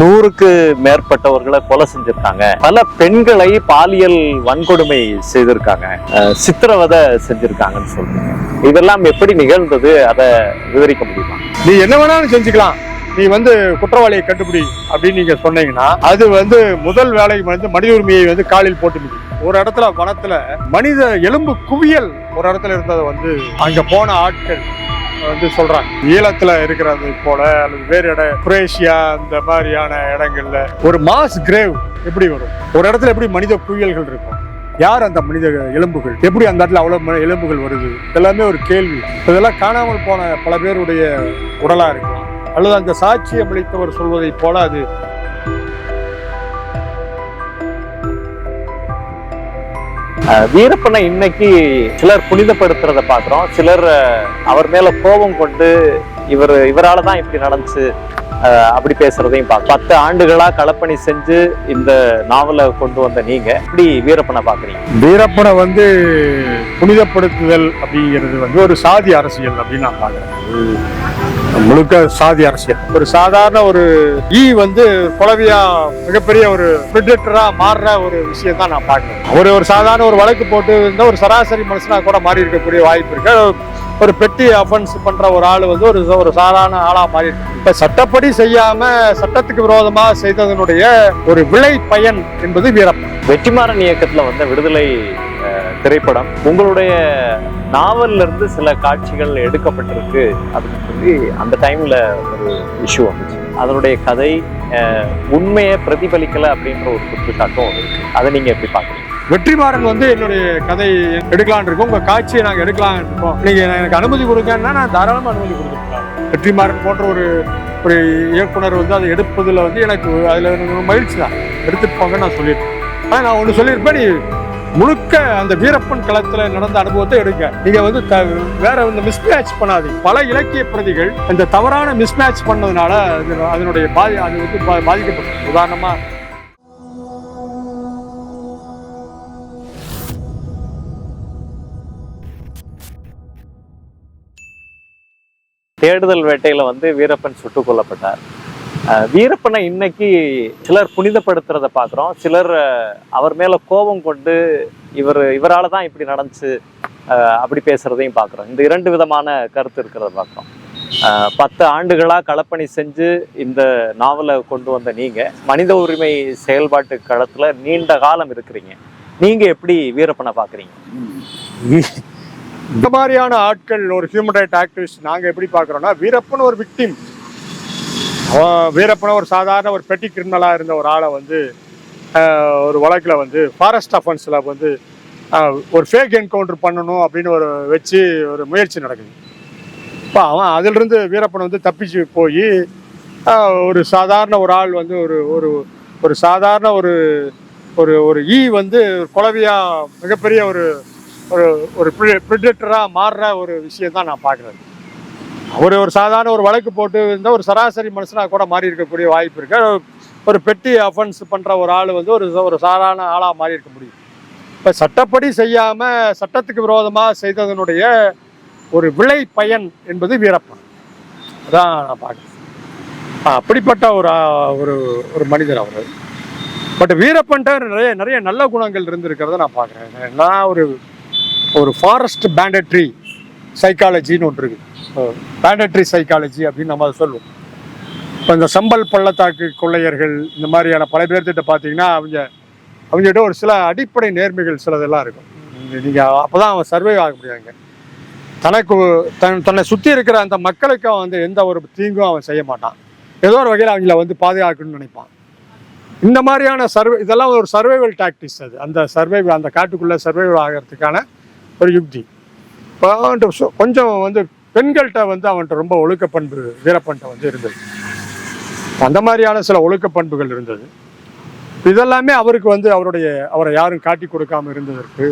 நூறுக்கு மேற்பட்டவர்களை கொலை செஞ்சிருக்காங்க. பல பெண்களை பாலியல் வன்கொடுமை செய்திருக்காங்க. சித்திரவதை செஞ்சிருக்காங்கன்னு சொல்றாங்க. இதெல்லாம் எப்படி நிகழ்ந்தது? அதை விவரிக்க முடியுமா? நீ என்ன வேணாலும் செஞ்சுக்கலாம். நீ வந்து குற்றவாளியை கண்டுபிடி அப்படின்னு நீங்க சொன்னீங்கன்னா அது வந்து முதல் வேலை வந்து மனித உரிமையை வந்து காலில் போட்டு முடியும் ஒரு இடத்துல வனத்துல மனித எலும்பு குவியல் ஒரு இடத்துல இருந்ததை வந்து அங்க போன ஆட்கள் வந்து சொல்றாங்க. ஈழத்துல இருக்கிறது போல அல்லது வேறு இடம் குரேஷியா இந்த மாதிரியான இடங்கள்ல ஒரு மாஸ் கிரேவ் எப்படி வரும்? ஒரு இடத்துல எப்படி மனித குவியல்கள் இருக்கும்? யார் அந்த மனித எலும்புகள்? எப்படி அந்த இடத்துல அவ்வளவு ம- எலும்புகள் வருது? எல்லாமே ஒரு கேள்வி. இதெல்லாம் காணாமல் போன பல பேருடைய உடலா இருக்கும் அல்லது அந்த சாட்சியம் அளித்தவர் சொல்வதைப் போல அது வீரப்பனை இன்னைக்கு சிலர் புனிதப்படுத்துறத பாக்குறோம் சிலர் அவர் மேல கோபம் கொண்டு இவர் இவரால தான் இப்படி நடந்துச்சு அப்படி பேசுறதையும் பார்க்க பத்து ஆண்டுகளா களப்பணி செஞ்சு இந்த நாவலை கொண்டு வந்த நீங்க இப்படி வீரப்பனை பாக்குறீங்க வீரப்பனை வந்து புனிதப்படுத்துதல் அப்படிங்கிறது வந்து ஒரு சாதி அரசியல் அப்படின்னு நான் பார்க்குறேன். முழுக்க சாதி அரசியல். ஒரு சாதாரண ஒரு ஈ வந்து குலவியா மிகப்பெரிய ஒரு பிரிடேட்டரா மாறுற ஒரு விஷயம் தான் நான் பார்க்கிறேன். அவர் ஒரு சாதாரண ஒரு வழக்கு போட்டு இருந்தா ஒரு சராசரி மனுஷனா கூட மாறி இருக்கக்கூடிய வாய்ப்பு இருக்கு. ஒரு பெட்டி அஃபென்ஸ் பண்ற ஒரு ஆள் வந்து ஒரு ஒரு சாதாரண ஆளா மாறி இருக்கு. இப்ப சட்டப்படி செய்யாம சட்டத்துக்கு விரோதமா செய்ததனுடைய ஒரு விளை பயன் என்பது வீரப்பன். வெற்றிமாறன் இயக்கத்துல வந்த விடுதலை திரைப்படம் உங்களுடைய நாவல்ல இருந்து சில காட்சிகள் எடுக்கப்பட்டிருக்கு அப்படின்னு சொல்லி அந்த டைம்ல ஒரு இஷ்யூ வந்துச்சு. அதனுடைய கதை உண்மையை பிரதிபலிக்கல அப்படின்ற ஒரு குற்றச்சாட்டும் இருக்கு. அதை நீங்க எப்படி பாக்குறீங்க வெற்றிமாறன் வந்து என்னுடைய கதை எடுக்கலாம்னு இருக்கோம். உங்க காட்சியை நாங்க எடுக்கலாம்னு இருக்கோம். நீங்க எனக்கு அனுமதி கொடுங்கன்னா நான் தாராளமாக அனுமதி கொடுத்துருக்கலாம் வெற்றிமாறன் போன்ற ஒரு ஒரு இயக்குனர் வந்து அதை எடுப்பதில் வந்து எனக்கு அதில் எனக்கு ஒரு மகிழ்ச்சி தான். எடுத்துட்டு போங்க நான் சொல்லியிருக்கேன். ஆனால் நான் ஒன்று சொல்லியிருப்பேன் நீ முழுக்க அந்த வீரப்பன் களத்துல நடந்த அனுபவத்தை எடுங்க. நீங்க வந்து வேற இந்த மிஸ்மேட்ச் பண்ணாதீங்க. பல இலக்கிய பிரதிகள் இந்த தவறான மிஸ்மேட்ச் பண்ணதுனால அதனுடைய பாதி அது வந்து பா- உதாரணமா தேடுதல் வேட்டையில வந்து வீரப்பன் சுட்டுக் கொல்லப்பட்டார். வீரப்பனை இன்னைக்கு சிலர் புனிதப்படுத்துறத பார்க்குறோம். சிலர் அவர் மேலே கோபம் கொண்டு இவர் இவரால் தான் இப்படி நடந்துச்சு அப்படி பேசுறதையும் பார்க்குறோம். இந்த இரண்டு விதமான கருத்து இருக்கிறத பார்க்குறோம். பத்து ஆண்டுகளாக களப்பணி செஞ்சு இந்த நாவலை கொண்டு வந்த நீங்கள் மனித உரிமை செயல்பாட்டு களத்தில் நீண்ட காலம் இருக்கிறீங்க. நீங்கள் எப்படி வீரப்பனை பார்க்குறீங்க? இந்த மாதிரியான ஆட்கள் ஒரு ஹியூமன் ரைட் ஆக்டிவிஸ்ட் நாங்கள் எப்படி பார்க்குறோன்னா வீரப்பன் ஒரு விக்டிம் வீரப்பன ஒரு சாதாரண ஒரு பெட்டி கிரிமினலாக இருந்த ஒரு ஆளை வந்து ஒரு வழக்கில் வந்து ஃபாரஸ்ட் அஃபென்ஸில் வந்து ஒரு ஃபேக் என்கவுண்டர் பண்ணணும் அப்படின்னு ஒரு வச்சு ஒரு முயற்சி நடக்குது. இப்போ அவன் அதிலிருந்து வீரப்பன் வந்து தப்பிச்சு போய் ஒரு சாதாரண ஒரு ஆள் வந்து ஒரு ஒரு ஒரு சாதாரண ஒரு ஒரு ஒரு ஈ வந்து குலவியா மிகப்பெரிய ஒரு ஒரு ஒரு ப்ரிடேட்டராக மாறுற ஒரு விஷயம் தான் நான் பார்க்குறேன். ஒரு ஒரு சாதாரண ஒரு வழக்கு போட்டு இருந்தால் ஒரு சராசரி மனுஷனாக கூட மாறி இருக்கக்கூடிய வாய்ப்பு இருக்கு. ஒரு பெட்டி அஃபென்ஸ் பண்ணுற ஒரு ஆள் வந்து ஒரு ஒரு சாதாரண ஆளாக மாறி இருக்க முடியும். இப்போ சட்டப்படி செய்யாமல் சட்டத்துக்கு விரோதமாக செய்ததனுடைய ஒரு விளை பயன் என்பது வீரப்பன். அதான் நான் பார்க்குறேன். அப்படிப்பட்ட ஒரு ஒரு ஒரு மனிதர் அவர். பட் வீரப்பன்ட்ட நிறைய நிறைய நல்ல குணங்கள் இருந்திருக்கிறத நான் பார்க்குறேன். நான் ஒரு ஒரு ஃபாரஸ்ட் பேண்டட்ரி சைக்காலஜின்னு ஒன்று இருக்குது பேண்டட்ரி சைக்காலஜி அப்படின்னு நம்ம அதை சொல்லுவோம். இப்போ இந்த சம்பல் பள்ளத்தாக்கு கொள்ளையர்கள் இந்த மாதிரியான பல பேர்த்திட்ட பார்த்தீங்கன்னா அவங்க அவங்ககிட்ட ஒரு சில அடிப்படை நேர்மைகள் சிலதெல்லாம் இருக்கும். நீங்கள் அப்போ தான் அவன் சர்வே ஆக முடியாங்க தனக்கு தன் தன்னை சுற்றி இருக்கிற அந்த மக்களுக்கு அவன் வந்து எந்த ஒரு தீங்கும் அவன் செய்ய மாட்டான். ஏதோ ஒரு வகையில் அவங்கள வந்து பாதுகாக்கணும்னு நினைப்பான். இந்த மாதிரியான சர்வே இதெல்லாம் ஒரு சர்வைவல் டாக்டிக்ஸ் அது. அந்த சர்வைவல் அந்த காட்டுக்குள்ளே சர்வைவல் ஆகிறதுக்கான ஒரு யுக்தி. இப்போ கொஞ்சம் வந்து பெண்கள்கிட்ட வந்து அவன்கிட்ட ரொம்ப ஒழுக்க பண்பு வீரப்பன்ட்ட வந்து இருந்தது. அந்த மாதிரியான சில ஒழுக்க பண்புகள் இருந்தது. இதெல்லாமே அவருக்கு வந்து அவருடைய அவரை யாரும் காட்டி கொடுக்காம இருந்ததற்கு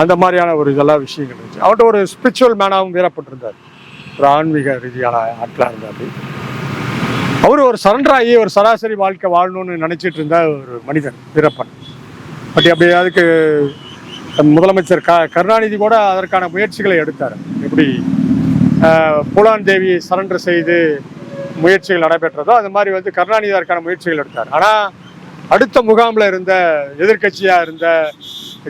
அந்த மாதிரியான ஒரு இதெல்லாம் விஷயங்கள் இருந்துச்சு. அவர்கிட்ட ஒரு ஸ்பிரிச்சுவல் மேனாகவும் வீரப்பட்டிருந்தார். ஒரு ஆன்மீக ரீதியான ஆட்களாக இருந்தார் அவர் ஒரு சரண்டர் ஆகி ஒரு சராசரி வாழ்க்கை வாழணும்னு நினச்சிட்டு இருந்த ஒரு மனிதன் வீரப்பன். பட் அப்படி அதுக்கு முதலமைச்சர் க கருணாநிதி கூட அதற்கான முயற்சிகளை எடுத்தார். எப்படி பூலான் தேவி சரண்டர் செய்து முயற்சிகள் நடைபெற்றதோ அது மாதிரி வந்து கருணாநிதி அதற்கான முயற்சிகள் எடுத்தார். ஆனால் அடுத்த முகாமில் இருந்த எதிர்க்கட்சியாக இருந்த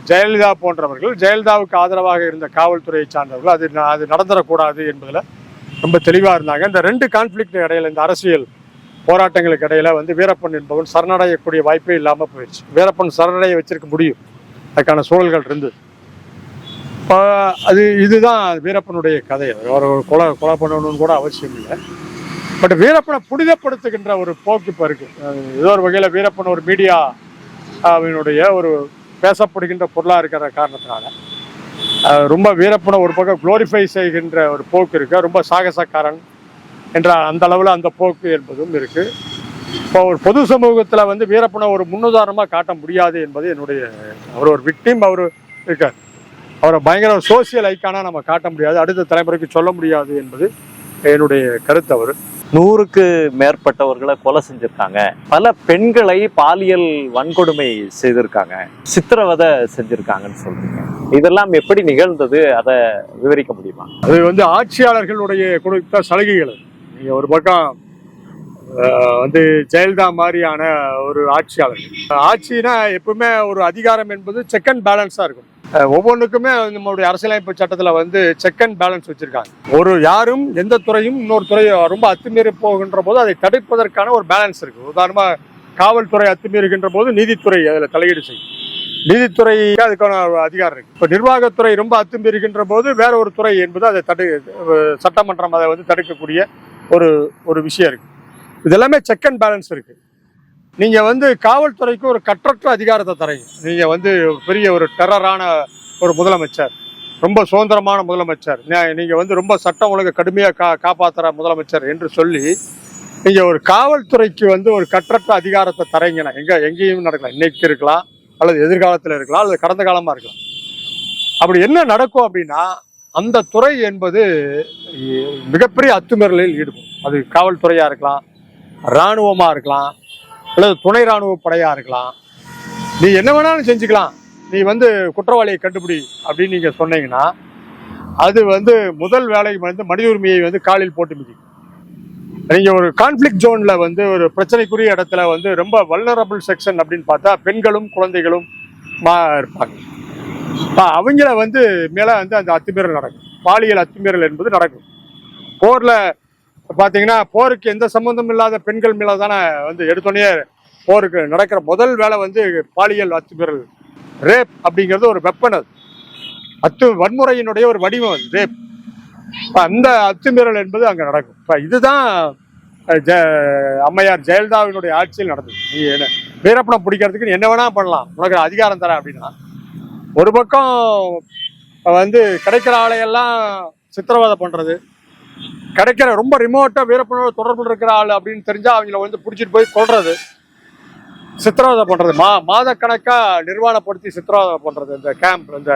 ஜெயலலிதா போன்றவர்கள் ஜெயலலிதாவுக்கு ஆதரவாக இருந்த காவல்துறையை சார்ந்தவர்கள் அது அது நடந்துடக்கூடாது என்பதில் ரொம்ப தெளிவாக இருந்தாங்க. இந்த ரெண்டு கான்ஃப்ளிக்ட் இடையில இந்த அரசியல் போராட்டங்களுக்கு இடையில வந்து வீரப்பன் என்பவன் சரணடையக்கூடிய வாய்ப்பே இல்லாமல் போயிடுச்சு வீரப்பன் சரணடைய வச்சிருக்க முடியும். அதுக்கான சூழல்கள் இருந்தது. இப்போ அது இதுதான் வீரப்பனுடைய கதை. அவர் ஒரு கொலை கொலை பண்ணணும்னு கூட அவசியம் இல்லை. பட் வீரப்பனை புனிதப்படுத்துகின்ற ஒரு போக்கு இப்போ இருக்குது ஏதோ ஒரு வகையில் வீரப்பன் ஒரு மீடியா அவனுடைய ஒரு பேசப்படுகின்ற பொருளாக இருக்கிற காரணத்தினால. ரொம்ப வீரப்பனை ஒரு பக்கம் குளோரிஃபை செய்கின்ற ஒரு போக்கு இருக்குது ரொம்ப சாகசக்காரன் என்ற அந்த அளவில் அந்த போக்கு என்பதும் இருக்குது இப்போ ஒரு பொது சமூகத்தில் வந்து வீரப்பனை ஒரு முன்னுதாரணமாக காட்ட முடியாது என்பது என்னுடைய அவர் ஒரு விக்டிம் அவர் இருக்கார். அவரை பயங்கர சோசியல் ஐக்கானா நம்ம காட்ட முடியாது. அடுத்த தலைமுறைக்கு சொல்ல முடியாது என்பது என்னுடைய கருத்து அவர். நூறுக்கு மேற்பட்டவர்களை கொலை செஞ்சிருக்காங்க. பல பெண்களை பாலியல் வன்கொடுமை செய்திருக்காங்க. சித்திரவதை செஞ்சிருக்காங்கன்னு சொல்றீங்க. இதெல்லாம் எப்படி நிகழ்ந்தது? அதை விவரிக்க முடியுமா? அது வந்து ஆட்சியாளர்களுடைய கொடுத்த சலுகைகள். அது. நீங்க ஒரு பக்கம் வந்து ஜெயலலிதா மாதிரியான ஒரு ஆட்சியாளர். ஆட்சினா எப்பவுமே ஒரு அதிகாரம் என்பது செக் அண்ட் பேலன்ஸா இருக்கும். ஒவ்வொன்றுக்குமே நம்மளுடைய அரசியலமைப்பு சட்டத்துல வந்து செக் அண்ட் பேலன்ஸ் வச்சிருக்காங்க. ஒரு யாரும் எந்த துறையும் இன்னொரு துறையை ரொம்ப அத்துமீறி போகின்ற போது அதை தடுப்பதற்கான ஒரு பேலன்ஸ் இருக்கு. உதாரணமா காவல்துறை அத்துமீறுகின்ற போது நீதித்துறை அதில் தலையீடு செய்யும். நீதித்துறைக்கு அதுக்கான ஒரு அதிகாரம் இருக்கு. இப்போ நிர்வாகத்துறை ரொம்ப அத்துமீறுகின்ற போது வேற ஒரு துறை என்பது அதை தடு சட்டமன்றம் அதை வந்து தடுக்கக்கூடிய ஒரு ஒரு விஷயம் இருக்கு. இதெல்லாமே செக் அண்ட் பேலன்ஸ் இருக்கு. நீங்க வந்து காவல்துறைக்கு ஒரு கற்றற்ற அதிகாரத்தை தரீங்க. நீங்க வந்து பெரிய ஒரு டெரரான ஒரு முதலமைச்சர். ரொம்ப சுதந்திரமான முதலமைச்சர். நீங்கள் நீங்க வந்து ரொம்ப சட்டம் ஒழுங்கு கடுமையாக கா காப்பாற்றுற முதலமைச்சர் என்று சொல்லி நீங்க ஒரு காவல்துறைக்கு வந்து ஒரு கற்றற்ற அதிகாரத்தை தரீங்கன்னா எங்க எங்கேயும் நடக்கலாம். இன்னைக்கு இருக்கலாம் அல்லது எதிர்காலத்தில் இருக்கலாம் அல்லது கடந்த காலமா இருக்கலாம். அப்படி என்ன நடக்கும் அப்படின்னா அந்த துறை என்பது மிகப்பெரிய அத்துமீறலில் ஈடுபடும். அது காவல்துறையா இருக்கலாம் இராணுவமாக இருக்கலாம் அல்லது துணை இராணுவ படையாக இருக்கலாம். நீ என்ன வேணாலும் செஞ்சுக்கலாம். நீ வந்து குற்றவாளியை கண்டுபிடி அப்படின்னு நீங்கள் சொன்னீங்கன்னா அது வந்து முதல் வேலை வந்து மனித உரிமையை வந்து காலில் போட்டு மிதிக்கும் நீங்கள் ஒரு கான்ஃப்ளிக் ஜோனில் வந்து ஒரு பிரச்சனைக்குரிய இடத்துல வந்து ரொம்ப வல்னரபிள் செக்ஷன் அப்படின்னு பார்த்தா பெண்களும் குழந்தைகளும் மா இருப்பாங்க. அப்ப அவங்கள வந்து மேலே வந்து அந்த அத்துமீறல் நடக்கும். பாலியல் அத்துமீறல் என்பது நடக்கும். போரில் பார்த்தீங்கன்னா போருக்கு எந்த சம்பந்தம் இல்லாத பெண்கள் மேல தானே வந்து எடுத்தோடனே போருக்கு நடக்கிற முதல் வேலை வந்து பாலியல் அத்துமீறல் ரேப் அப்படிங்கிறது ஒரு வெப்பன் அது. அத்து வன்முறையினுடைய ஒரு வடிவம் அது ரேப் அந்த அத்துமீறல் என்பது அங்கே நடக்கும். இப்போ இதுதான் ஜ ஜெ அம்மையார் ஜெயலலிதாவினுடைய ஆட்சியில் நடந்தது. நீ என்ன வீரப்பணம் பிடிக்கிறதுக்கு நீ என்ன வேணா பண்ணலாம். உனக்கு அதிகாரம் தரேன் அப்படின்னா. ஒரு பக்கம் வந்து கிடைக்கிற ஆளையெல்லாம் சித்திரவதை பண்ணுறது கிடைக்கிற ரொம்ப ரிமோட்டாக வீரப்பனோட தொடர்பு இருக்கிற ஆள் அப்படின்னு தெரிஞ்சால் அவங்கள வந்து பிடிச்சிட்டு போய் கொள்றது சித்திரவதை பண்ணுறது மா மாதக்கணக்காக நிர்வாணப்படுத்தி சித்திரவதை பண்ணுறது இந்த கேம்ப் இந்த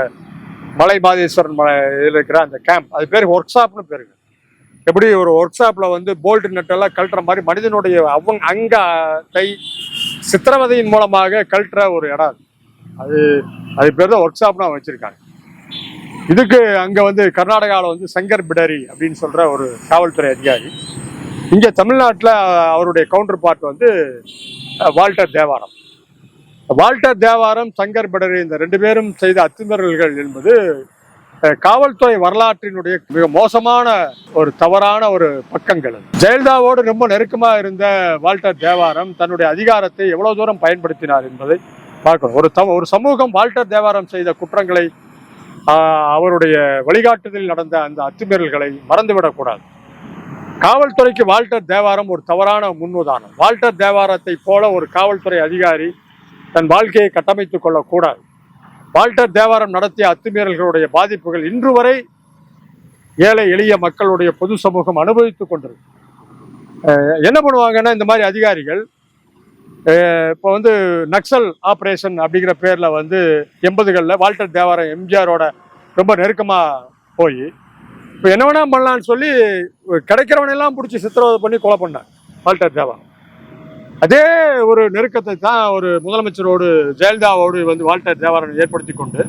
மலை மாதேஸ்வரன் மலை இதில் இருக்கிற அந்த கேம்ப் அது பேர் ஒர்க் ஷாப்னு பேருங்க எப்படி ஒரு ஒர்க் ஷாப்பில் வந்து போல்ட் நட்டெல்லாம் கழட்டுற மாதிரி மனிதனுடைய அவங்க அங்கே கை சித்திரவதையின் மூலமாக கழட்டுற ஒரு இடம் அது. அது பேர் தான் ஒர்க் ஷாப்னு அவங்க வச்சிருக்காங்க. இதுக்கு அங்க வந்து கர்நாடகாவில் வந்து சங்கர் பிடரி அப்படின்னு சொல்ற ஒரு காவல்துறை அதிகாரி. இங்க தமிழ்நாட்டில் அவருடைய கவுண்டர் பார்ட் வந்து வால்டர் தேவாரம். வால்டர் தேவாரம் சங்கர் பிடரி இந்த ரெண்டு பேரும் செய்த அத்துமீறல்கள் என்பது காவல்துறை வரலாற்றினுடைய மிக மோசமான ஒரு தவறான ஒரு பக்கங்கள் ஜெயலலிதாவோடு ரொம்ப நெருக்கமாக இருந்த வால்டர் தேவாரம் தன்னுடைய அதிகாரத்தை எவ்வளவு தூரம் பயன்படுத்தினார் என்பதை பார்க்கணும். ஒரு ஒரு சமூகம் வால்டர் தேவாரம் செய்த குற்றங்களை அவருடைய வழிகாட்டுதலில் நடந்த அந்த அத்துமீறல்களை மறந்துவிடக்கூடாது. காவல்துறைக்கு வால்டர் தேவாரம் ஒரு தவறான முன்னுதாரணம். வால்டர் தேவாரத்தை போல ஒரு காவல்துறை அதிகாரி தன் வாழ்க்கையை கட்டமைத்துக் கொள்ளக்கூடாது. வால்டர் தேவாரம் நடத்திய அத்துமீறல்களுடைய பாதிப்புகள் இன்று வரை ஏழை எளிய மக்களுடைய பொது சமூகம் அனுபவித்துக் கொண்டிருக்கு. என்ன பண்ணுவாங்கன்னா இந்த மாதிரி அதிகாரிகள் இப்போ வந்து நக்சல் ஆப்ரேஷன் அப்படிங்கிற பேரில் வந்து எண்பதுகளில் வால்டர் தேவாரம் எம்ஜிஆரோட ரொம்ப நெருக்கமாக போய். இப்போ என்ன வேணால் பண்ணலான்னு சொல்லி கிடைக்கிறவனெல்லாம் பிடிச்சி சித்திரவதை பண்ணி கொலை பண்ணேன் வால்டர் தேவாரம். அதே ஒரு நெருக்கத்தை தான் ஒரு முதலமைச்சரோடு ஜெயலலிதாவோடு வந்து வால்டர் தேவாரன் ஏற்படுத்தி கொண்டு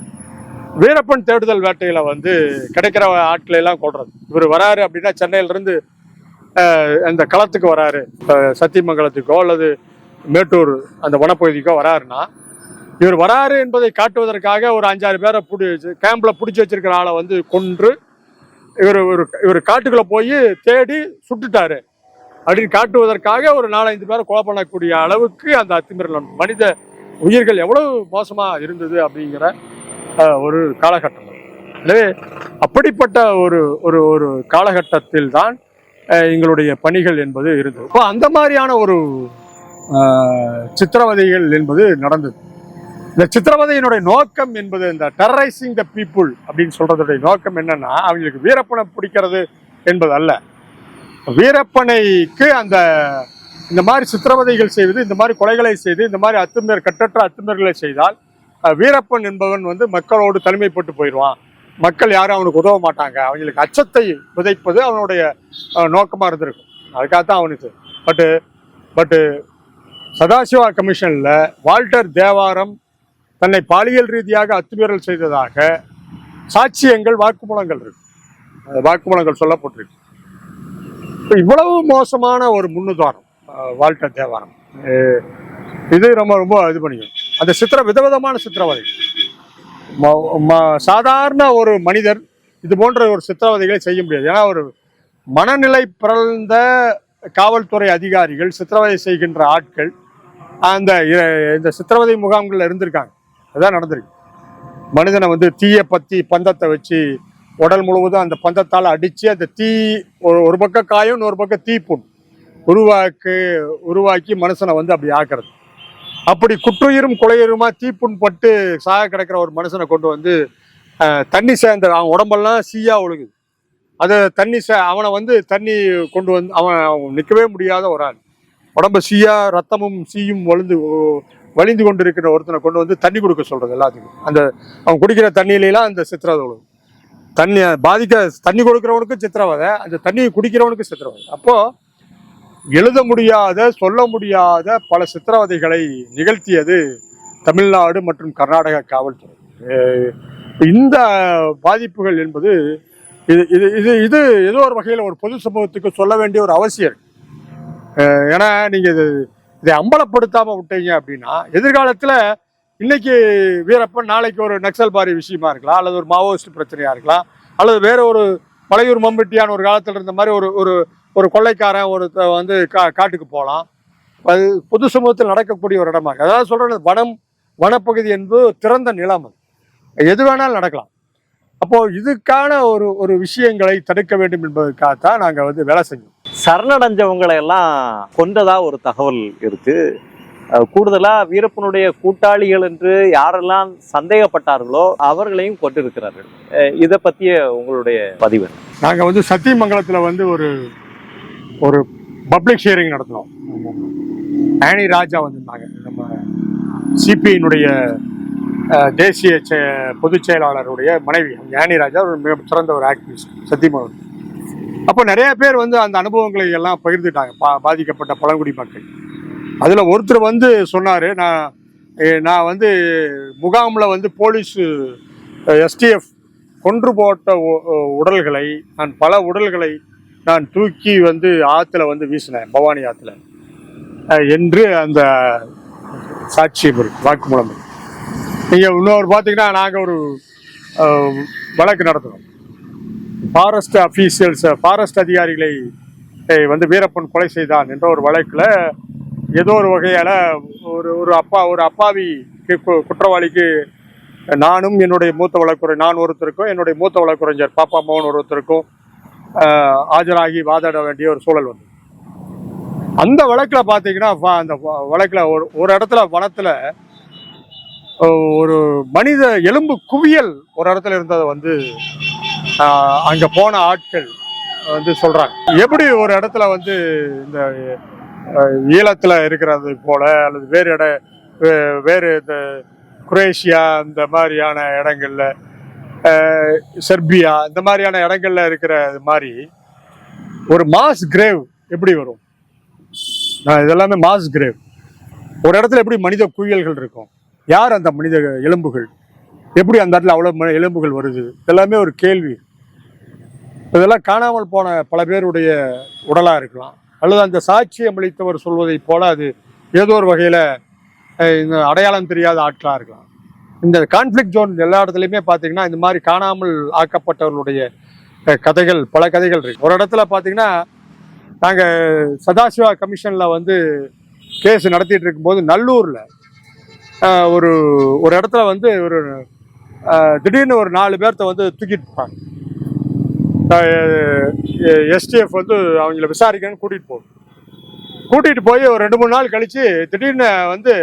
வீரப்பன் தேடுதல் வேட்டையில் வந்து கிடைக்கிற ஆட்களை எல்லாம் கொள்றது இவர் வராரு அப்படின்னா சென்னையிலேருந்து அந்த களத்துக்கு வராரு. இப்போ சத்தியமங்கலத்துக்கோ அல்லது மேட்டூர் அந்த வனப்பகுதிக்கோ வராருன்னா இவர் வராரு என்பதை காட்டுவதற்காக ஒரு அஞ்சாறு பேரை பிடி கேம்பில் பிடிச்சி வச்சிருக்கிற ஆளை வந்து கொன்று இவர் ஒரு இவர் காட்டுக்குள்ளே போய் தேடி சுட்டுட்டாரு. அப்படின்னு காட்டுவதற்காக ஒரு நாலஞ்சு பேரை கொலை பண்ணக்கூடிய அளவுக்கு அந்த அத்துமீறல். மனித உயிர்கள் எவ்வளவு மோசமாக இருந்தது அப்படிங்கிற ஒரு காலகட்டம். எனவே அப்படிப்பட்ட ஒரு ஒரு ஒரு காலகட்டத்தில் தான் எங்களுடைய பணிகள் என்பது இருந்தது. இப்போ அந்த மாதிரியான ஒரு சித்திரவதைகள் என்பது நடந்தது. இந்த சித்திரவதையினுடைய நோக்கம் என்பது இந்த டெரரைசிங் த பீப்புள் அப்படின்னு சொல்றதுடைய நோக்கம் என்னன்னா அவங்களுக்கு வீரப்பனை பிடிக்கிறது என்பது அல்ல. வீரப்பனைக்கு அந்த இந்த மாதிரி சித்திரவதைகள் செய்வது இந்த மாதிரி கொலைகளை செய்து இந்த மாதிரி அத்துமீர் கட்டற்ற அத்துமீறலை செய்தால் வீரப்பன் என்பவன் வந்து மக்களோடு தனிமைப்பட்டு போயிடுவான். மக்கள் யாரும் அவனுக்கு உதவ மாட்டாங்க. அவங்களுக்கு அச்சத்தை விதைப்பது அவனுடைய நோக்கமாக இருந்திருக்கும். அதுக்காகத்தான் அவனுக்கு. பட்டு பட்டு சதாசிவா கமிஷனில் வால்டர் தேவாரம் தன்னை பாலியல் ரீதியாக அத்துமீறல் செய்ததாக சாட்சியங்கள் வாக்குமூலங்கள் இருக்கு. வாக்குமூலங்கள் சொல்லப்பட்டிருக்கு. இவ்வளவு மோசமான ஒரு முன்னுதாரணம் வால்டர் தேவாரம். இது ரொம்ப ரொம்ப இது பண்ணிக்கும். அந்த சித்திர விதவிதமான சித்திரவதை. ம- ம- சாதாரண ஒரு மனிதர் இது போன்ற ஒரு சித்திரவதைகளை செய்ய முடியாது. ஏன்னா ஒரு மனநிலை பிறந்த காவல்துறை அதிகாரிகள் சித்திரவதை செய்கின்ற ஆட்கள் அந்த இந்த சித்திரவதை முகாம்களில் இருந்திருக்காங்க. அதான் நடந்திருக்கு. மனிதனை வந்து தீய பத்தி பந்தத்தை வச்சு உடல் முழுவதும் அந்த பந்தத்தால் அடித்து அந்த தீ ஒரு ஒரு பக்கம் காயும் இன்னொரு பக்கம் தீப்புண் உருவாக்கு உருவாக்கி மனுஷனை வந்து அப்படி ஆக்குறது. அப்படி குற்றுயிரும் கொலையுருமா தீப்புண் பட்டு சாக கிடக்கிற ஒரு மனுஷனை கொண்டு வந்து தண்ணி சேர்ந்த அவன் உடம்பெல்லாம் சீயா ஒழுகுது. அது தண்ணி சே அவனை வந்து தண்ணி கொண்டு வந்து அவன் அவன் நிற்கவே முடியாத ஒரு ஆள். உடம்ப சீயா ரத்தமும் சீயும் வழிந்து வழிந்து கொண்டு இருக்கிற ஒருத்தனை கொண்டு வந்து தண்ணி கொடுக்க சொல்றது எல்லாத்துக்கும். அந்த அவன் குடிக்கிற தண்ணியிலாம் அந்த சித்திரவதை விழுகும் தண்ணி பாதிக்க தண்ணி கொடுக்கிறவனுக்கும் சித்திரவதை அந்த தண்ணியை குடிக்கிறவனுக்கும் சித்திரவதை. அப்போ எழுத முடியாத சொல்ல முடியாத பல சித்திரவதைகளை நிகழ்த்தியது தமிழ்நாடு மற்றும் கர்நாடக காவல்துறை. இந்த பாதிப்புகள் என்பது இது இது இது இது ஏதோ ஒரு வகையில் ஒரு பொது சமூகத்துக்கு சொல்ல வேண்டிய ஒரு அவசியம் ஏன்னா நீங்கள் இது இதை அம்பலப்படுத்தாமல் விட்டீங்க அப்படின்னா எதிர்காலத்தில் இன்னைக்கு வீரப்பன் நாளைக்கு ஒரு நக்சல் பாரி விஷயமா இருக்கலாம் அல்லது ஒரு மாவோயிஸ்ட் பிரச்சனையாக இருக்கலாம் அல்லது வேற ஒரு பழையூர் மம்பட்டியான ஒரு காலத்தில் இருந்த மாதிரி ஒரு ஒரு ஒரு கொள்ளைக்காரன் ஒரு வந்து கா காட்டுக்கு போகலாம் அது பொது சமூகத்தில் நடக்கக்கூடிய ஒரு இடமா அதாவது சொல்கிறது வனம் வனப்பகுதி என்பது திறந்த நிலம் அது. எது வேணாலும் நடக்கலாம். அப்போது இதுக்கான ஒரு ஒரு விஷயங்களை தடுக்க வேண்டும் என்பதற்காகத்தான் நாங்கள் வந்து வேலை செஞ்சோம். சரணடைஞ்சவங்களை எல்லாம் கொன்றதா ஒரு தகவல் இருக்கு. கூடுதலாக கூடுதலா வீரப்பனுடைய கூட்டாளிகள் என்று யாரெல்லாம் சந்தேகப்பட்டார்களோ அவர்களையும் கொண்டிருக்கிறார்கள் இதை பத்திய உங்களுடைய பதிவு. நாங்கள் நாங்க வந்து சத்தியமங்கலத்துல வந்து ஒரு ஒரு பப்ளிக் ஷேரிங் நடத்தினோம். ஆனி ராஜா வந்திருந்தாங்க. நம்ம சிபிஐனுடைய தேசிய செ- பொதுச் செயலாளருடைய மனைவி. ஆனி ராஜா ஒரு மிக சிறந்த ஒரு ஆக்டிவிஸ்ட் சத்தியமங்கலம் அப்போ நிறைய பேர் வந்து அந்த அனுபவங்களை எல்லாம் பகிர்ந்துட்டாங்க. பா பாதிக்கப்பட்ட பழங்குடி மக்கள். அதில் ஒருத்தர் வந்து சொன்னார் நான் நான் வந்து முகாமில் வந்து போலீஸ் எஸ்டிஎஃப் கொன்று போட்ட உடல்களை நான் பல உடல்களை நான் தூக்கி வந்து ஆற்றுல வந்து வீசினேன் பவானி ஆற்றுல என்று அந்த சாட்சியம் இருக்கு வாக்குமூலம் இருக்கு நீங்கள் இன்னொரு பார்த்தீங்கன்னா நாங்கள் ஒரு வழக்கு நடத்துகிறோம் ஃபாரஸ்ட் அஃபீஷியல்ஸ் ஃபாரஸ்ட் அதிகாரிகளை வந்து வீரப்பன் கொலை செய்தான் என்ற ஒரு வழக்கில் ஏதோ ஒரு வகையால் ஒரு ஒரு அப்பா ஒரு அப்பாவி கு- குற்றவாளிக்கு நானும் என்னுடைய மூத்த வழக்குறை நான் ஒருத்தருக்கும் என்னுடைய மூத்த வழக்குரைஞர் பாப்பா மோகன் ஒருத்தருக்கும் ஆஜராகி வாதாட வேண்டிய ஒரு சூழல் வந்து அந்த வழக்கில் பார்த்தீங்கன்னா அந்த வழக்கில் ஒரு ஒரு இடத்துல வனத்தில் ஒரு மனித எலும்பு குவியல் ஒரு இடத்துல இருந்ததை வந்து அங்க போன ஆட்கள் வந்து சொல்றாங்க. எப்படி ஒரு இடத்துல வந்து இந்த ஈழத்தில் ஈழத்துல இருக்கிறது போல அல்லது வேறு இட வே- வேறு இந்த குரேஷியா இந்த மாதிரியான இடங்கள்ல செர்பியா இந்த மாதிரியான இடங்கள்ல இருக்கிற மாதிரி ஒரு மாஸ் கிரேவ் எப்படி வரும்? இதெல்லாமே மாஸ் கிரேவ். ஒரு இடத்துல எப்படி மனித குவியல்கள் இருக்கும்? யார் அந்த மனித எலும்புகள்? எப்படி அந்த இடத்துல அவ்வளோ ம- எலும்புகள் வருது? இதெல்லாமே ஒரு கேள்வி. இதெல்லாம் காணாமல் போன பல பேருடைய உடலாக இருக்கலாம். அல்லது அந்த சாட்சியம் அளித்தவர் சொல்வதைப் போல அது ஏதோ ஒரு வகையில் இந்த அடையாளம் தெரியாத ஆட்களாக இருக்கலாம். இந்த கான்ஃப்ளிக் ஜோன் எல்லா இடத்துலையுமே பார்த்தீங்கன்னா இந்த மாதிரி காணாமல் ஆக்கப்பட்டவர்களுடைய கதைகள் பல கதைகள் இருக்கு. ஒரு இடத்துல பார்த்தீங்கன்னா நாங்கள் சதாசிவா கமிஷனில் வந்து கேஸ் நடத்திட்டு இருக்கும்போது நல்லூரில் ஒரு ஒரு இடத்துல வந்து ஒரு திடீர்னு ஒரு நாலு பேர்த்த வந்து தூக்கிட்டு போனாங்க எஸ்டிஎஃப் வந்து அவங்கள விசாரிக்கணும்னு கூட்டிகிட்டு போகும் கூட்டிகிட்டு போய் ஒரு ரெண்டு மூணு நாள் கழித்து திடீர்னு வந்து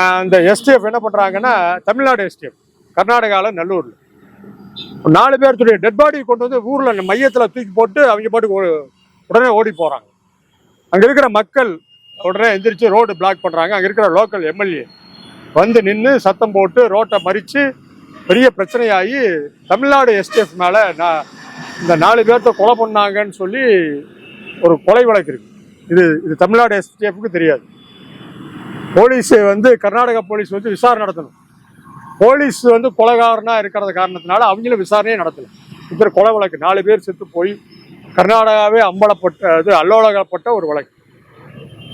அந்த எஸ்டிஎஃப் என்ன பண்ணுறாங்கன்னா தமிழ்நாடு எஸ்டிஎஃப் கர்நாடகாவில் நல்லூரில். நாலு பேர்த்துடைய டெட் பாடி கொண்டு வந்து ஊரில் மையத்தில் தூக்கி போட்டு அவங்க பாட்டுக்கு ஓ- உடனே ஓடி போகிறாங்க அங்கே இருக்கிற மக்கள் உடனே எந்திரிச்சு ரோடு பிளாக் பண்ணுறாங்க அங்கே இருக்கிற லோக்கல் எம்எல்ஏ வந்து நின்று சத்தம் போட்டு ரோட்டை மறித்து பெரிய பிரச்சனையாகி தமிழ்நாடு எஸ்டிஎஃப் மேலே நான் இந்த நாலு பேர்த்த கொலை பண்ணாங்கன்னு சொல்லி ஒரு கொலை வழக்கு இருக்கு. இது இது தமிழ்நாடு எஸ்டிஎஃப்க்கு தெரியாது. போலீஸ் வந்து கர்நாடகா போலீஸ் வந்து விசாரணை நடத்தணும். போலீஸ் வந்து கொலைகாரனாக இருக்கிறது காரணத்தினால அவங்களும் விசாரணையே நடத்தலை. இப்போ கொலை வழக்கு. நாலு பேர் செத்து போய் கர்நாடகாவே அம்பலப்பட்ட இது அல்லோலகப்பட்ட ஒரு வழக்கு.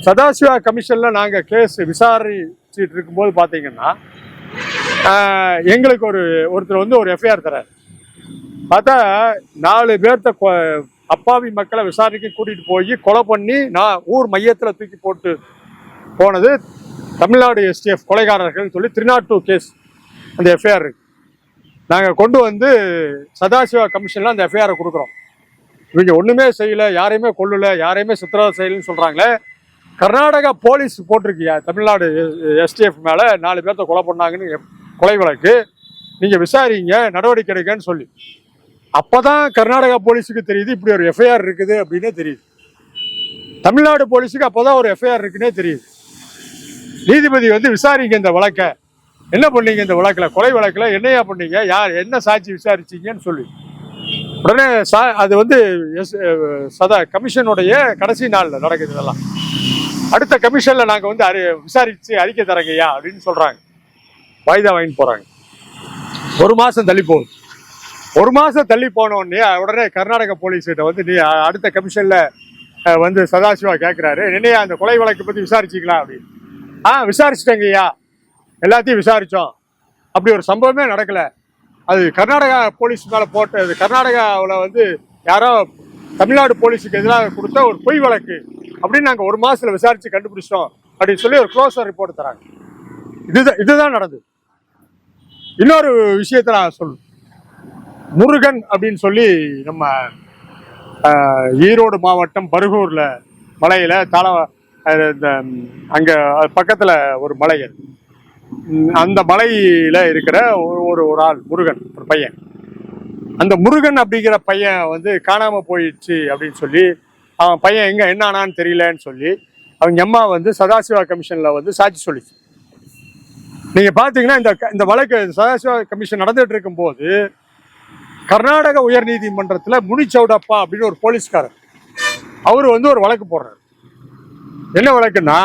சதாசிவா கமிஷனில் நாங்கள் கேஸ் விசாரிச்சுட்டு இருக்கும்போது பார்த்தீங்கன்னா எங்களுக்கு ஒரு ஒருத்தர் வந்து ஒரு எஃப்ஐஆர் தரார் பார்த்தா நாலு பேர்த்த அப்பாவி மக்களை விசாரணைக்கு கூட்டிகிட்டு போய் கொலை பண்ணி நான் ஊர் மையத்தில் தூக்கி போட்டு போனது தமிழ்நாடு எஸ்டிஎஃப் கொலைகாரர்கள் சொல்லி த்ரீ கேஸ் அந்த எஃப்ஐஆர் இருக்கு. நாங்கள் கொண்டு வந்து சதாசிவா கமிஷனில் அந்த எஃப்ஐஆரை கொடுக்குறோம். இவங்க ஒன்றுமே செய்யல யாரையுமே கொள்ளலை யாரையுமே சித்திரவதை செய்யலைன்னு சொல்கிறாங்களே கர்நாடகா போலீஸ் போட்டிருக்கியா? தமிழ்நாடு எஸ்டிஎஃப் மேலே நாலு பேர்த்த கொலை பண்ணாங்கன்னு எப்- கொலை வழக்கு. நீங்கள் விசாரிங்க நடவடிக்கை எடுக்கன்னு சொல்லி. அப்போ தான் கர்நாடகா போலீஸுக்கு தெரியுது இப்படி ஒரு எஃப்ஐஆர் இருக்குது அப்படின்னே தெரியுது. தமிழ்நாடு போலீஸுக்கு அப்போ தான் ஒரு எஃப்ஐஆர் இருக்குன்னே தெரியுது. நீதிபதி வந்து விசாரிங்க இந்த வழக்கை. என்ன பண்ணீங்க இந்த வழக்கில்? கொலை வழக்கில் என்னையா பண்ணீங்க? யார் என்ன சாட்சி விசாரிச்சீங்கன்னு சொல்லி. உடனே சா அது வந்து எஸ் சதா கமிஷனுடைய கடைசி நாளில் நடக்குது இதெல்லாம். அடுத்த கமிஷனில் நாங்கள் வந்து அறி விசாரித்து அறிக்கை தரங்கய்யா அப்படின்னு சொல்கிறாங்க வாய்தா வாங்கிட்டு போகிறாங்க ஒரு மாதம் தள்ளி போகுது ஒரு மாதம் தள்ளி போன உடனே உடனே கர்நாடக போலீஸ்கிட்ட வந்து நீ அடுத்த கமிஷனில் வந்து சதாசிவா கேட்குறாரு என்னையா அந்த கொலை வழக்கை பற்றி விசாரிச்சிங்களா அப்படின்னு. ஆ விசாரிச்சிட்டேங்கய்யா எல்லாத்தையும் விசாரித்தோம் அப்படி ஒரு சம்பவமே நடக்கலை. அது கர்நாடகா போலீஸ் மேலே போட்டது கர்நாடகாவில் வந்து யாரோ தமிழ்நாடு போலீஸுக்கு எதிராக கொடுத்த ஒரு பொய் வழக்கு அப்படின்னு நாங்கள் ஒரு மாதத்தில் விசாரித்து கண்டுபிடிச்சிட்டோம் அப்படின்னு சொல்லி ஒரு க்ளோஸர் ரிப்போர்ட் தராங்க. இதுதான் இதுதான் நடந்தது. இன்னொரு விஷயத்தை நான் சொல்லணும் முருகன் அப்படின்னு சொல்லி நம்ம ஈரோடு மாவட்டம் பருகூரில் மலையில் தலை இந்த அங்கே பக்கத்தில் ஒரு மலை அந்த மலையில் இருக்கிற ஒரு ஒரு ஒரு ஆள் முருகன் ஒரு பையன். அந்த முருகன் அப்படிங்கிற பையன் வந்து காணாம போயிடுச்சு அப்படின்னு சொல்லி அவன் பையன் எங்க என்ன ஆனான்னு தெரியலன்னு சொல்லி அவங்க அம்மா வந்து சதாசிவா கமிஷன்ல வந்து சாட்சி சொல்லிச்சு. நீங்க பாத்தீங்கன்னா இந்த க- இந்த வழக்கு சதாசிவா கமிஷன் நடந்துட்டு இருக்கும்போது கர்நாடக உயர்நீதிமன்றத்துல முனிச்சவுடப்பா அப்படின்னு ஒரு போலீஸ்காரர் அவர் வந்து ஒரு வழக்கு போடுறாரு. என்ன வழக்குன்னா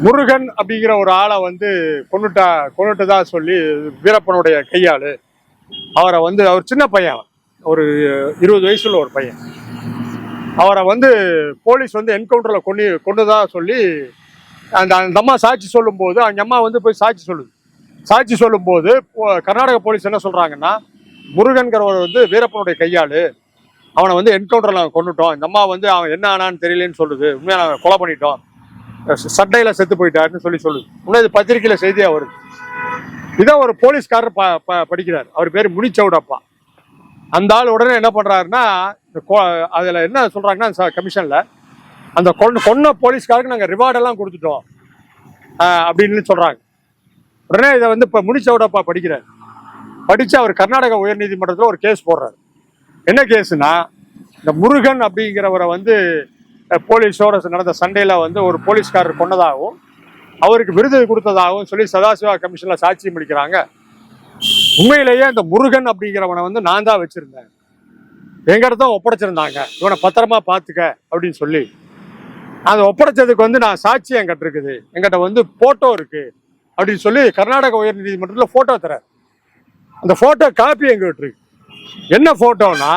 முருகன் அப்படிங்கிற ஒரு ஆளை வந்து கொண்டுட்டா கொண்டுட்டதா சொல்லி வீரப்பனுடைய கையாளு அவரை வந்து அவர் சின்ன பையன் ஒரு இருபது வயசுல ஒரு பையன். அவரை வந்து போலீஸ் வந்து என்கவுண்டரில் கொண்டு கொண்டுதா சொல்லி அந்த அந்த அம்மா சாட்சி சொல்லும்போது அந்த அம்மா வந்து போய் சாட்சி சொல்லுது. சாட்சி சொல்லும்போது போ- கர்நாடக போலீஸ் என்ன சொல்கிறாங்கன்னா முருகன்கிறவர் வந்து வீரப்பனுடைய கையாள். அவனை வந்து என்கவுண்டரில் நாங்கள் கொண்டுட்டோம். இந்த அம்மா வந்து அவன் என்ன ஆனான்னு தெரியலன்னு சொல்லுது. உண்மையாக நாங்கள் கொலை பண்ணிட்டோம். சட்டையில் செத்து போயிட்டாருன்னு சொல்லி சொல்லுது. உண்மையாக இது பத்திரிகையில் செய்தியாக வருது. இதான் ஒரு போலீஸ்காரர் ப ப- படிக்கிறார். அவர் பேர் முனிச்சவுடப்பா. அந்த ஆள் உடனே என்ன பண்றாருன்னா இந்த கோ அதுல என்ன சொல்றாங்கன்னா கமிஷன்ல அந்த கொன்ன கொன்ன போலீஸ்காருக்கு நாங்கள் ரிவார்டெல்லாம் கொடுத்துட்டோம். அப்படின்னு சொல்றாங்க. உடனே இதை வந்து இப்போ முனிச்சவுடப்பா படிக்கிறார். படிச்சு அவர் கர்நாடக உயர்நீதிமன்றத்தில் ஒரு கேஸ் போடுறாரு. என்ன கேஸ்னா இந்த முருகன் அப்படிங்கிறவரை வந்து போலீஸோட நடந்த சண்டையில் வந்து ஒரு போலீஸ்காரர் கொன்னதாகவும் அவருக்கு விருது கொடுத்ததாகவும் சொல்லி சதாசிவா கமிஷன்ல சாட்சியம் அளிக்கிறாங்க உண்மையிலேயே இந்த முருகன் அப்படிங்கிறவனை வந்து நான் தான் வச்சிருந்தேன். எங்கிட்ட தான் ஒப்படைச்சிருந்தாங்க. இவனை பத்திரமா பார்த்துக்க அப்படின்னு சொல்லி. அதை ஒப்படைச்சதுக்கு வந்து நான் சாட்சி என்கிட்ட இருக்குது. என்கிட்ட வந்து போட்டோ இருக்கு அப்படின்னு சொல்லி கர்நாடக உயர் நீதிமன்றத்தில் போட்டோ தரார் அந்த போட்டோ காப்பி எங்கிட்ட இருக்கு. என்ன போட்டோனா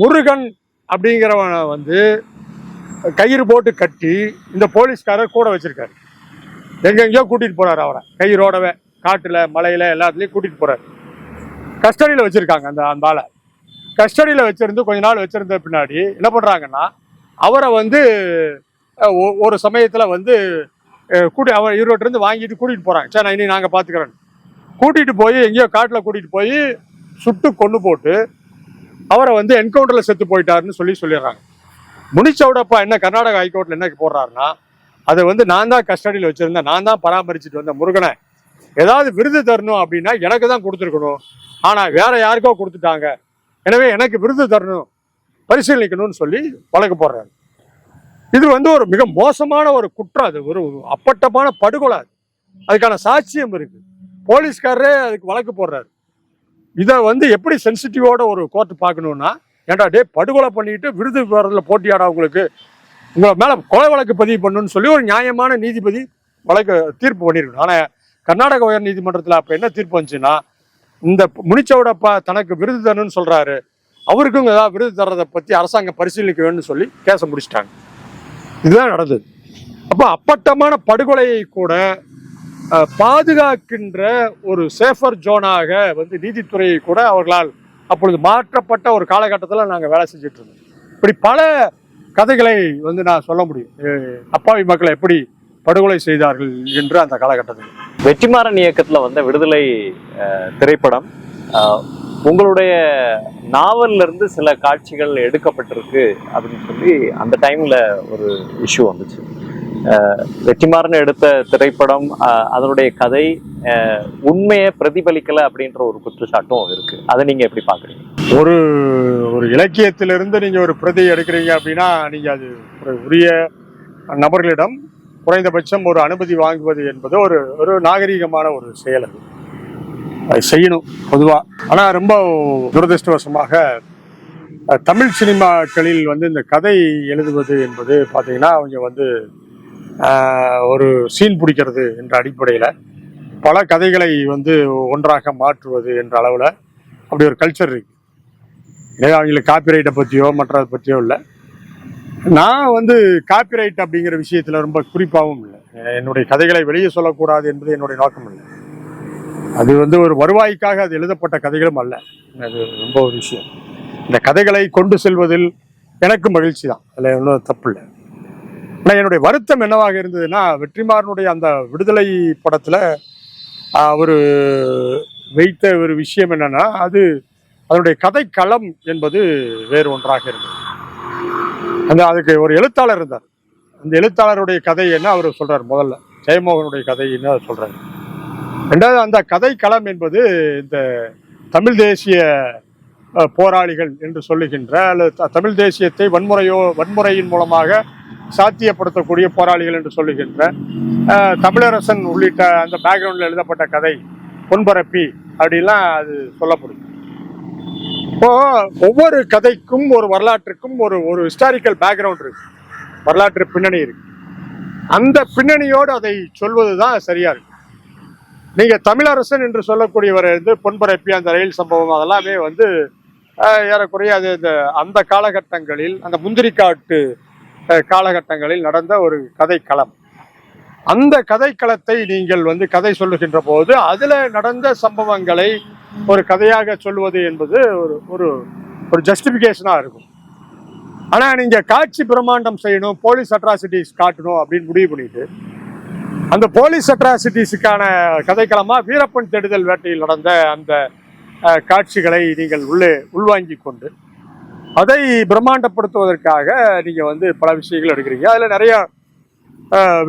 முருகன் அப்படிங்கிறவனை வந்து கயிறு போட்டு கட்டி இந்த போலீஸ்காரர் கூட வச்சிருக்காரு. எங்கெங்கேயோ கூட்டிட்டு போறாரு அவரை. கயிறோடவே காட்டுல மலையில எல்லாத்துலயும் கூட்டிட்டு போறாரு. கஸ்டடியில வச்சிருக்காங்க அந்த அந்த ஆளை. கஸ்டடியில வச்சிருந்து கொஞ்ச நாள் வச்சிருந்த பின்னாடி என்ன பண்றாங்கன்னா அவரை வந்து ஒ- ஒரு சமயத்துல வந்து கூட்டி அவர் ஈரோட்ல இருந்து வாங்கிட்டு கூட்டிட்டு போறாங்க. சரி நான் இனி நாங்க பாத்துக்கிறோம் கூட்டிட்டு போய் எங்கேயோ காட்டுல கூட்டிட்டு போய் சுட்டு கொண்டு போட்டு அவரை வந்து என்கவுண்டர்ல செத்து போயிட்டாருன்னு சொல்லி சொல்லிடுறாங்க. முனிச்சவுடப்பா என்ன கர்நாடக ஹைகோர்ட்ல என்ன போடுறாருன்னா அதை வந்து நான் தான் கஸ்டடியில் வச்சுருந்தேன். நான் தான் பராமரிச்சுட்டு வந்த முருகனை. ஏதாவது விருது தரணும் அப்படின்னா எனக்கு தான் கொடுத்துருக்கணும். ஆனால் வேற யாருக்கோ கொடுத்துட்டாங்க. எனவே எனக்கு விருது தரணும் பரிசீலிக்கணும்னு சொல்லி வழக்கு போடுறாரு. இது வந்து ஒரு மிக மோசமான ஒரு குற்றம். அது ஒரு அப்பட்டமான படுகொலை அது. அதுக்கான சாட்சியம் இருக்கு. போலீஸ்காரரே அதுக்கு வழக்கு போடுறாரு. இதை வந்து எப்படி சென்சிட்டிவோட ஒரு கோர்ட்டு பார்க்கணும்னா ஏன்டா டே படுகொலை பண்ணிட்டு விருது பெறதுல போட்டியாடா உங்களுக்கு? உங்களை மேலே கொலை வழக்கு பதிவு பண்ணணும்னு சொல்லி ஒரு நியாயமான நீதிபதி வழக்கு தீர்ப்பு பண்ணியிருக்கணும் ஆனால் கர்நாடக உயர் நீதிமன்றத்தில் அப்போ என்ன தீர்ப்பு வந்துச்சுன்னா இந்த முனிச்சவுடப்பா தனக்கு விருது தரணும்னு சொல்கிறாரு அவருக்கும் ஏதாவது விருது தர்றதை பற்றி அரசாங்கம் பரிசீலிக்க வேணும்னு சொல்லி கேச முடிச்சிட்டாங்க. இதுதான் நடந்தது. அப்போ அப்பட்டமான படுகொலையை கூட பாதுகாக்கின்ற ஒரு சேஃபர் ஜோனாக வந்து நீதித்துறையை கூட அவர்களால் அப்பொழுது மாற்றப்பட்ட ஒரு காலகட்டத்தில் நாங்கள் வேலை செஞ்சுட்டு இருந்தோம். இப்படி பல கதைகளை வந்து நான் சொல்ல முடியும். அப்பாவி மக்களை எப்படி படுகொலை செய்தார்கள் என்று அந்த காலகட்டத்தில். வெற்றிமாறன் இயக்கத்தில் வந்த விடுதலை திரைப்படம் உங்களுடைய நாவல்ல இருந்து சில காட்சிகள் எடுக்கப்பட்டிருக்கு அப்படின்னு சொல்லி அந்த டைம்ல ஒரு இஷ்யூ வந்துச்சு. வெற்றிமாறன் எடுத்த திரைப்படம் அதனுடைய கதை உண்மையை பிரதிபலிக்கல அப்படின்ற ஒரு குற்றச்சாட்டும் இருக்கு. அதை நீங்க எப்படி பாக்குறீங்க ஒரு ஒரு இலக்கியத்திலிருந்து நீங்க ஒரு பிரதி எடுக்கிறீங்க அப்படின்னா நீங்க அது ஒரு உரிய நபர்களிடம் குறைந்தபட்சம் ஒரு அனுமதி வாங்குவது என்பது ஒரு ஒரு நாகரீகமான ஒரு செயல் அது. செய்யணும் பொதுவா. ஆனா ரொம்ப துரதிருஷ்டவசமாக தமிழ் சினிமாக்களில் வந்து இந்த கதை எழுதுவது என்பது பார்த்தீங்கன்னா அவங்க வந்து ஒரு சீன் பிடிக்கிறது என்ற அடிப்படையில் பல கதைகளை வந்து ஒன்றாக மாற்றுவது என்ற அளவில் அப்படி ஒரு கல்ச்சர் இருக்குது எனவே அவங்களுக்கு காப்பிரைட்டை பற்றியோ மற்றதை பற்றியோ இல்லை. நான் வந்து காப்பிரைட் அப்படிங்கிற விஷயத்தில் ரொம்ப குறிப்பாகவும் இல்லை. என்னுடைய கதைகளை வெளியே சொல்லக்கூடாது என்பது என்னுடைய நோக்கம் இல்லை. அது வந்து ஒரு வருவாய்க்காக அது எழுதப்பட்ட கதைகளும் அல்ல. அது ரொம்ப ஒரு விஷயம். இந்த கதைகளை கொண்டு செல்வதில் எனக்கு மகிழ்ச்சி தான் அதில் ஒன்றும் தப்பு இல்லை. ஆனால் என்னுடைய வருத்தம் என்னவாக இருந்ததுன்னா வெற்றிமாறனுடைய அந்த விடுதலை படத்தில் அவர் வைத்த ஒரு விஷயம் என்னன்னா அது அதனுடைய கதைக்களம் என்பது வேறு ஒன்றாக இருந்தது. அந்த அதுக்கு ஒரு எழுத்தாளர் இருந்தார். அந்த எழுத்தாளருடைய கதை என்ன அவர் சொல்றார் முதல்ல. ஜெயமோகனுடைய கதைன்னு என்ன சொல்றாரு. ரெண்டாவது அந்த கதைக்களம் என்பது இந்த தமிழ் தேசிய போராளிகள் என்று சொல்லுகின்ற அல்லது த- தமிழ் தேசியத்தை வன்முறையோ வன்முறையின் மூலமாக சாத்தியப்படுத்தக்கூடிய போராளிகள் என்று சொல்லுகின்ற தமிழரசன் உள்ளிட்ட அந்த பேக்ரவுண்டில் எழுதப்பட்ட கதை பொன்பரப்பி அப்படிலாம் அது சொல்லப்படும். இப்போ ஒவ்வொரு கதைக்கும் ஒரு வரலாற்றுக்கும் ஒரு ஒரு ஹிஸ்டாரிக்கல் பேக்ரவுண்ட் இருக்கு. வரலாற்று பின்னணி இருக்கு. அந்த பின்னணியோடு அதை சொல்வது தான் சரியா இருக்கு. நீங்க தமிழரசன் என்று சொல்லக்கூடியவர் வந்து பொன்பரப்பி அந்த ரயில் சம்பவம் அதெல்லாமே வந்து ஏறக்குறைய அது இந்த அந்த காலகட்டங்களில் அந்த முந்திரிக்காட்டு காலகட்டங்களில் நடந்த ஒரு கதைக்களம். அந்த கதைக்களத்தை நீங்கள் வந்து கதை சொல்லுகின்ற போது அதில் நடந்த சம்பவங்களை ஒரு கதையாக சொல்வது என்பது ஒரு ஒரு ஒரு ஜஸ்டிஃபிகேஷனாக இருக்கும். ஆனால் நீங்கள் காட்சி பிரம்மாண்டம் செய்யணும் போலீஸ் அட்ராசிட்டிஸ் காட்டணும் அப்படின்னு முடிவு பண்ணிட்டு அந்த போலீஸ் அட்ராசிட்டிஸுக்கான கதைக்களமாக வீரப்பன் தேடுதல் வேட்டையில் நடந்த அந்த காட்சிகளை நீங்கள் உள்ளே உள்வாங்கி கொண்டு அதை பிரம்மாண்டப்படுத்துவதற்காக நீங்கள் வந்து பல விஷயங்கள் எடுக்கிறீங்க. அதில் நிறையா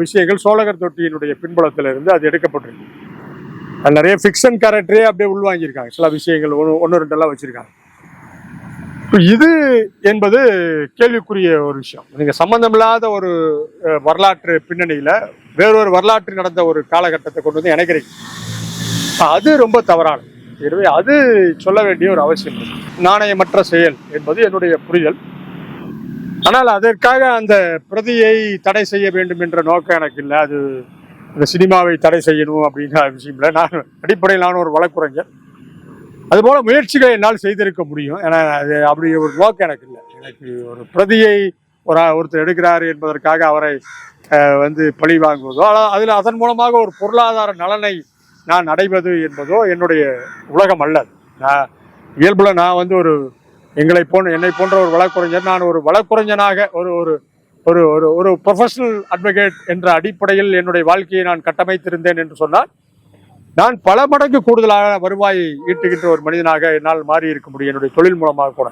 விஷயங்கள் சோழகர் தொட்டியினுடைய பின்புலத்திலிருந்து அது எடுக்கப்பட்டிருக்கு. அது நிறைய ஃபிக்ஷன் கேரக்டரே அப்படியே உள்வாங்கியிருக்காங்க. சில விஷயங்கள் ஒன்று ஒன்று ரெண்டெல்லாம் வச்சுருக்காங்க. இது என்பது கேள்விக்குரிய ஒரு விஷயம். நீங்கள் சம்பந்தமில்லாத ஒரு வரலாற்று பின்னணியில் வேறொரு வரலாற்று நடந்த ஒரு காலகட்டத்தை கொண்டு வந்து இணைக்கிறீங்க. அது ரொம்ப தவறானது. எனவே அது சொல்ல வேண்டிய ஒரு அவசியம் நாணயமற்ற செயல் என்பது என்னுடைய புரிதல். ஆனால் அதற்காக அந்த பிரதியை தடை செய்ய வேண்டும் என்ற நோக்கம் எனக்கு இல்லை. அது அந்த சினிமாவை தடை செய்யணும் அப்படிங்கிற விஷயம் இல்லை. நான் அடிப்படையில் நான் ஒரு வழக்குரைஞர். அதுபோல முயற்சிகளை என்னால் செய்திருக்க முடியும். ஏன்னா அது அப்படி ஒரு நோக்கம் எனக்கு இல்லை. எனக்கு ஒரு பிரதியை ஒரு ஒருத்தர் எடுக்கிறார் என்பதற்காக அவரை வந்து பழி வாங்குவதோ ஆனால் அதில் அதன் மூலமாக ஒரு பொருளாதார நலனை நான் அடைவது என்பதோ என்னுடைய உலகம் அல்ல. நான் இயல்புல நான் வந்து ஒரு எங்களை போன்ற என்னை போன்ற ஒரு வழக்குரைஞர் நான் ஒரு வழக்குரைஞனாக ஒரு ஒரு ஒரு ஒரு ஒரு ப்ரொஃபஷனல் அட்வொகேட் என்ற அடிப்படையில் என்னுடைய வாழ்க்கையை நான் கட்டமைத்திருந்தேன் என்று சொன்னால் நான் பல மடங்கு கூடுதலாக வருவாயை ஈட்டுகின்ற ஒரு மனிதனாக என்னால் மாறி இருக்க முடியும் என்னுடைய தொழில் மூலமாக கூட.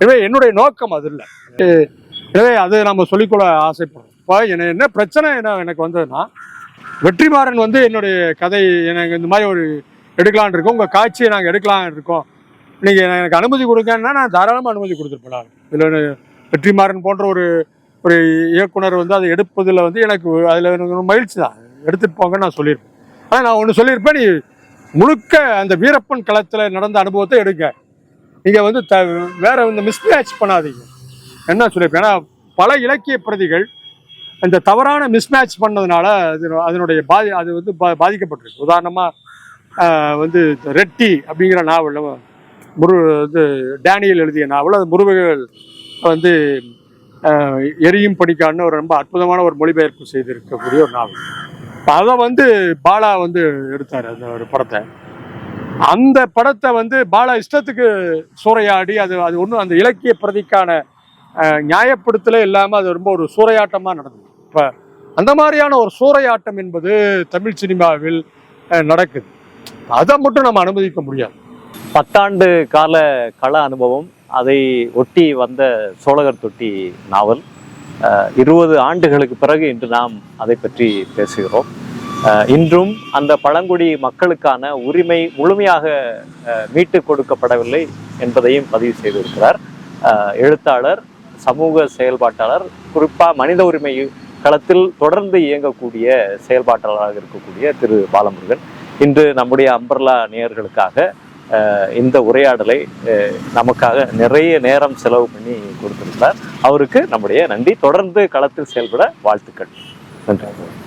எனவே என்னுடைய நோக்கம் அது இல்லை. எனவே அது நம்ம சொல்லிக்கொள்ள ஆசைப்படுறோம். இப்போ என்ன என்ன பிரச்சனை என்ன எனக்கு வந்ததுன்னா வெற்றிமாறன் வந்து என்னுடைய கதை எனக்கு இந்த மாதிரி ஒரு எடுக்கலான் இருக்கோம். உங்கள் காட்சியை நாங்கள் எடுக்கலான் இருக்கோம். நீங்கள் எனக்கு அனுமதி கொடுங்கன்னா நான் தாராளமாக அனுமதி கொடுத்துருப்பேன் நான். இதில் வெற்றிமாறன் போன்ற ஒரு ஒரு இயக்குனர் வந்து அதை எடுப்பதில் வந்து எனக்கு அதில் எனக்கு மகிழ்ச்சி தான். எடுத்துகிட்டு போங்கன்னு நான் சொல்லியிருப்பேன். ஆனால் நான் ஒன்று சொல்லியிருப்பேன் நீ முழுக்க அந்த வீரப்பன் களத்தில் நடந்த அனுபவத்தை எடுங்க. நீங்கள் வந்து த வேற இந்த மிஸ்மேட்ச் பண்ணாதீங்க. என்ன சொல்லியிருப்பேன் ஏன்னா பல இலக்கிய பிரதிகள் இந்த தவறான மிஸ்மேட்ச் பண்ணதுனால அதனுடைய பாதி அது வந்து பா பாதிக்கப்பட்டிருக்கு. உதாரணமாக வந்து ரெட்டி அப்படிங்கிற நாவலில் முரு இது டேனியல் எழுதிய நாவல். அது முருகர்கள் வந்து எரியும் படிக்கான்னு ஒரு ரொம்ப அற்புதமான ஒரு மொழிபெயர்ப்பு செய்திருக்கக்கூடிய ஒரு நாவல். அதை வந்து பாலா வந்து எடுத்தார் அந்த ஒரு படத்தை. அந்த படத்தை வந்து பாலா இஷ்டத்துக்கு சூறையாடி அது அது ஒன்றும் அந்த இலக்கிய பிரதிக்கான நியாயப்படுத்தலே இல்லாமல் அது ரொம்ப ஒரு சூறையாட்டமாக நடந்தது. இப்போ அந்த மாதிரியான ஒரு சூறையாட்டம் என்பது தமிழ் சினிமாவில் நடக்குது. அதை மட்டும் நம்ம அனுமதிக்க முடியாது. பத்தாண்டு கால கள அனுபவம் அதை ஒட்டி வந்த சோழகர் தொட்டி நாவல் இருபது ஆண்டுகளுக்கு பிறகு இன்று நாம் அதை பற்றி பேசுகிறோம். இன்றும் அந்த பழங்குடி மக்களுக்கான உரிமை முழுமையாக மீட்டு கொடுக்கப்படவில்லை என்பதையும் பதிவு செய்திருக்கிறார். எழுத்தாளர் சமூக செயல்பாட்டாளர் குறிப்பாக மனித உரிமை களத்தில் தொடர்ந்து இயங்கக்கூடிய செயல்பாட்டாளராக இருக்கக்கூடிய திரு பாலமுருகன் இன்று நம்முடைய அம்பர்லா நேயர்களுக்காக இந்த உரையாடலை நமக்காக நிறைய நேரம் செலவு பண்ணி கொடுத்திருந்தார் அவருக்கு நம்முடைய நன்றி. தொடர்ந்து களத்தில் செயல்பட வாழ்த்துக்கள். நன்றி.